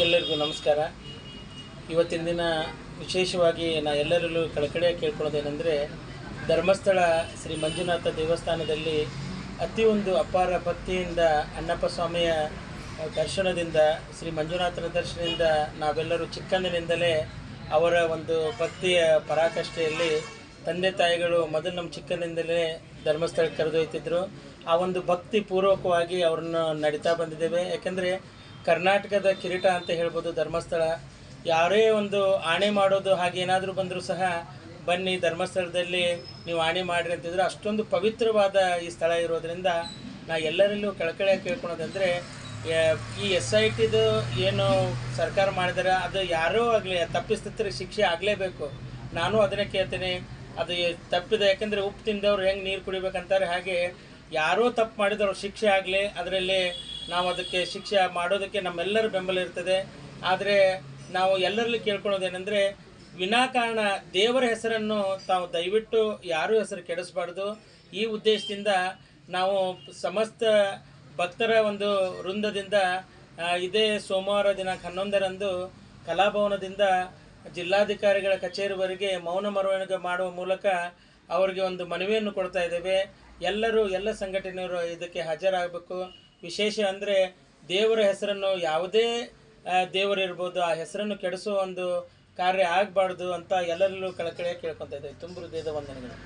ಎಲ್ಲರಿಗೂ ನಮಸ್ಕಾರ. ಇವತ್ತಿನ ದಿನ ವಿಶೇಷವಾಗಿ ನಾ ಎಲ್ಲರಲ್ಲೂ ಕಳಕಳಿಯ ಕೇಳ್ಕೊಳ್ಳೋದೇನೆಂದರೆ, ಧರ್ಮಸ್ಥಳ ಶ್ರೀ ಮಂಜುನಾಥ ದೇವಸ್ಥಾನದಲ್ಲಿ ಅತಿ ಒಂದು ಅಪಾರ ಭಕ್ತಿಯಿಂದ ಅಣ್ಣಪ್ಪ ಸ್ವಾಮಿಯ ದರ್ಶನದಿಂದ, ಶ್ರೀ ಮಂಜುನಾಥನ ದರ್ಶನದಿಂದ ನಾವೆಲ್ಲರೂ ಚಿಕ್ಕಂದಿನಿಂದಲೇ ಅವರ ಒಂದು ಭಕ್ತಿಯ ಪರಾಕಷ್ಠೆಯಲ್ಲಿ ತಂದೆ ತಾಯಿಗಳು ಮೊದಲು ನಮ್ಮ ಚಿಕ್ಕಂದಿನಿಂದಲೇ ಧರ್ಮಸ್ಥಳಕ್ಕೆ ಕರೆದೊಯ್ತಿದ್ರು ಆ ಒಂದು ಭಕ್ತಿ ಪೂರ್ವಕವಾಗಿ ಅವ್ರನ್ನ ನಡೀತಾ ಬಂದಿದ್ದೇವೆ. ಯಾಕೆಂದರೆ ಕರ್ನಾಟಕದ ಕಿರೀಟ ಅಂತ ಹೇಳ್ಬೋದು, ಧರ್ಮಸ್ಥಳ. ಯಾರೇ ಒಂದು ಆಣೆ ಮಾಡೋದು ಹಾಗೇನಾದರೂ ಬಂದರೂ ಸಹ ಬನ್ನಿ, ಧರ್ಮಸ್ಥಳದಲ್ಲಿ ನೀವು ಆಣೆ ಮಾಡಿರಿ ಅಂತಿದ್ರೆ ಅಷ್ಟೊಂದು ಪವಿತ್ರವಾದ ಈ ಸ್ಥಳ ಇರೋದರಿಂದ ನಾ ಎಲ್ಲರಲ್ಲೂ ಕಳಕಳಿಯಾಗಿ ಕೇಳ್ಕೊಳೋದಂದರೆ ಈ ಎಸ್ ಐ ಟಿದು ಏನು ಸರ್ಕಾರ ಮಾಡಿದರೆ, ಅದು ಯಾರೂ ಆಗಲಿ ತಪ್ಪಿಸ್ತಿದ್ರೆ ಶಿಕ್ಷೆ ಆಗಲೇಬೇಕು. ನಾನು ಅದನ್ನೇ ಕೇಳ್ತೀನಿ. ಅದು ತಪ್ಪಿದೆ, ಯಾಕೆಂದರೆ ಉಪ್ಪು ತಿಂದವ್ರು ಹೆಂಗೆ ನೀರು ಕುಡಿಬೇಕಂತಾರೆ ಹಾಗೆ ಯಾರೋ ತಪ್ಪು ಮಾಡಿದವ್ರು ಶಿಕ್ಷೆ ಆಗಲಿ, ಅದರಲ್ಲಿ ನಾವು ಅದಕ್ಕೆ ಶಿಕ್ಷೆ ಮಾಡೋದಕ್ಕೆ ನಮ್ಮೆಲ್ಲರ ಬೆಂಬಲ ಇರ್ತದೆ. ಆದರೆ ನಾವು ಎಲ್ಲರಲ್ಲಿ ಕೇಳ್ಕೊಳ್ಳೋದೇನೆಂದರೆ ವಿನಾಕಾರಣ ದೇವರ ಹೆಸರನ್ನು ತಾವು ದಯವಿಟ್ಟು ಯಾರೂ ಹೆಸರು ಕೆಡಿಸಬಾರ್ದು. ಈ ಉದ್ದೇಶದಿಂದ ನಾವು ಸಮಸ್ತ ಭಕ್ತರ ಒಂದು ವೃಂದದಿಂದ ಇದೇ ಸೋಮವಾರ ದಿನಾಂಕ ಹನ್ನೊಂದರಂದು ಕಲಾಭವನದಿಂದ ಜಿಲ್ಲಾಧಿಕಾರಿಗಳ ಕಚೇರಿವರೆಗೆ ಮೌನ ಮೆರವಣಿಗೆ ಮಾಡುವ ಮೂಲಕ ಅವರಿಗೆ ಒಂದು ಮನವಿಯನ್ನು ಕೊಡ್ತಾ ಇದ್ದೇವೆ. ಎಲ್ಲರೂ ಎಲ್ಲ ಸಂಘಟನೆಯವರು ಇದಕ್ಕೆ ಹಾಜರಾಗಬೇಕು. ವಿಶೇಷ ಅಂದರೆ ದೇವರ ಹೆಸರನ್ನು ಯಾವುದೇ ದೇವರಿರ್ಬೋದು ಆ ಹೆಸರನ್ನು ಕೆಡಿಸುವ ಒಂದು ಕಾರ್ಯ ಆಗಬಾರ್ದು ಅಂತ ಎಲ್ಲರಲ್ಲೂ ಕಳಕಳಿಯಾಗಿ ಕೇಳ್ಕೊತಾ ಇದ್ದೇವೆ. ತುಂಬ ಹೃದಯದ ವಂದನೆಗಳು.